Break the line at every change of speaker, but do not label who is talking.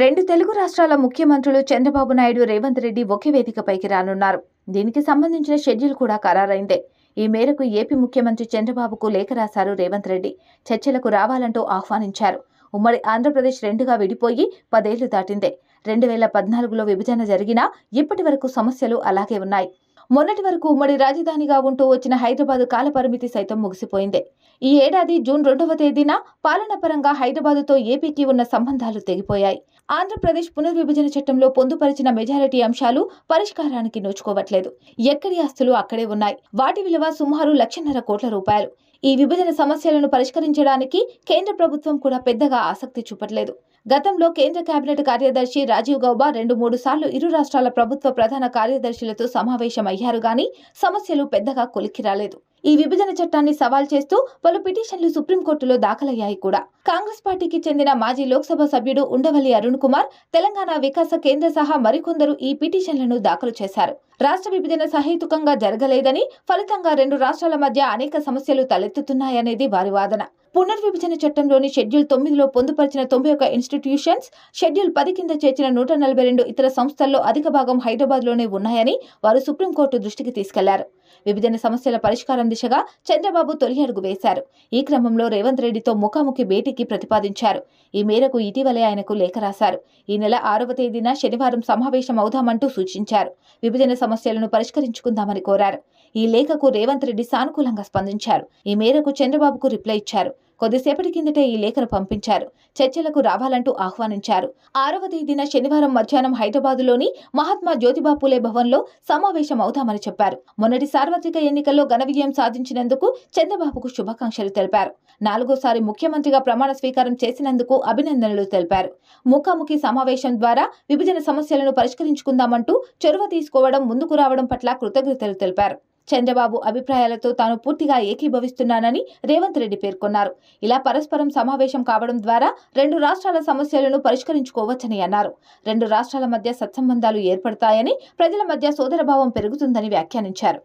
రెండు తెలుగు రాష్ట్రాల ముఖ్యమంత్రులు చంద్రబాబు నాయుడు రేవంత్ రెడ్డి ఒకే వేదికపైకి రానున్నారు. దీనికి సంబంధించిన షెడ్యూల్ కూడా ఖరారైందే. ఈ మేరకు ఏపీ ముఖ్యమంత్రి చంద్రబాబుకు లేఖ రాశారు రేవంత్ రెడ్డి. చర్చలకు రావాలంటూ ఆహ్వానించారు. ఉమ్మడి ఆంధ్రప్రదేశ్ రెండుగా విడిపోయి పదేళ్ళు దాటిందే. రెండు వేల పద్నాలుగులో విభజన జరిగినా ఇప్పటి వరకు సమస్యలు అలాగే ఉన్నాయి. మొన్నటి వరకు ఉమ్మడి రాజధానిగా ఉంటూ వచ్చిన హైదరాబాద్ కాలపరిమితి సైతం ముగిసిపోయింది. ఈ ఏడాది జూన్ రెండవ తేదీన పాలనాపరంగా హైదరాబాదుతో ఏపీకి ఉన్న సంబంధాలు తెగిపోయాయి. ఆంధ్రప్రదేశ్ పునర్విభజన చట్టంలో పొందుపరిచిన మెజారిటీ అంశాలు పరిష్కారానికి నోచుకోవట్లేదు. ఎక్కడి ఆస్తులు అక్కడే ఉన్నాయి. వాటి విలువ సుమారు లక్షన్నర కోట్ల రూపాయలు. ఈ విభజన సమస్యలను పరిష్కరించడానికి కేంద్ర ప్రభుత్వం కూడా పెద్దగా ఆసక్తి చూపట్లేదు. గతంలో కేంద్ర కేబినెట్ కార్యదర్శి రాజీవ్ గౌబా రెండు మూడు సార్లు ఇరు రాష్ట్రాల ప్రభుత్వ ప్రధాన కార్యదర్శులతో సమావేశమయ్యారు గాని సమస్యలు పెద్దగా కొలిక్కి రాలేదు. ఈ విభజన చట్టాన్ని సవాల్ చేస్తూ పలు పిటిషన్లు సుప్రీంకోర్టులో దాఖలయ్యాయి కూడా. కాంగ్రెస్ పార్టీకి చెందిన మాజీ లోక్సభ సభ్యుడు ఉండవల్లి అరుణ్ కుమార్ తెలంగాణ వికాస కేంద్ర సహా మరికొందరు ఈ పిటిషన్లను దాఖలు చేశారు. రాష్ట్ర విభజన సహేతుకంగా జరగలేదని ఫలితంగా రెండు రాష్ట్రాల మధ్య అనేక సమస్యలు తలెత్తుతున్నాయనేది వారి వాదన. పునర్విభజన చట్టంలోని షెడ్యూల్ తొమ్మిదిలో పొందుపరిచిన తొంభై ఒక ఇన్స్టిట్యూషన్స్ షెడ్యూల్ పది కింద చేర్చిన నూట నలభై రెండు ఇతర సంస్థల్లో అధిక భాగం హైదరాబాద్లోనే ఉన్నాయని వారు సుప్రీంకోర్టు దృష్టికి తీసుకెళ్ళారు. విభజన సమస్యల పరిష్కారం దిశగా చంద్రబాబు తొలి అడుగు వేశారు. ఈ క్రమంలో రేవంత్ రెడ్డితో ముఖాముఖి భేటీకి ప్రతిపాదించారు. ఈ మేరకు ఇటీవలే ఆయనకు లేఖ రాశారు. ఈ నెల ఆరవ తేదీన శనివారం సమావేశం అవుదామంటూ సూచించారు. విభజన సమస్యలను పరిష్కరించుకుందామని కోరారు. ఈ లేఖకు రేవంత్ రెడ్డి సానుకూలంగా స్పందించారు. ఈ మేరకు చంద్రబాబుకు రిప్లై ఇచ్చారు. కొద్దిసేపటి కిందటే ఈ లేఖను పంపించారు. చర్చలకు రావాలంటూ ఆహ్వానించారు. ఆరవ తేదీన శనివారం మధ్యాహ్నం హైదరాబాదులోని మహాత్మా జ్యోతిబా పూలే భవన్లో సమావేశం అవుతామని చెప్పారు. మొన్నటి సార్వత్రిక ఎన్నికల్లో ఘన విజయం సాధించినందుకు చంద్రబాబుకు శుభాకాంక్షలు తెలిపారు. నాలుగోసారి ముఖ్యమంత్రిగా ప్రమాణ స్వీకారం చేసినందుకు అభినందనలు తెలిపారు. ముఖాముఖి సమావేశం ద్వారా విభజన సమస్యలను పరిష్కరించుకుందామంటూ చొరవ తీసుకోవడం ముందుకు రావడం పట్ల కృతజ్ఞతలు తెలిపారు. చంద్రబాబు అభిప్రాయాలతో తాను పూర్తిగా ఏకీభవిస్తున్నానని రేవంత్ రెడ్డి పేర్కొన్నారు. ఇలా పరస్పరం సమావేశం కావడం ద్వారా రెండు రాష్ట్రాల సమస్యలను పరిష్కరించుకోవచ్చని అన్నారు. రెండు రాష్ట్రాల మధ్య సత్సంబంధాలు ఏర్పడతాయని ప్రజల మధ్య సోదరభావం పెరుగుతుందని వ్యాఖ్యానించారు.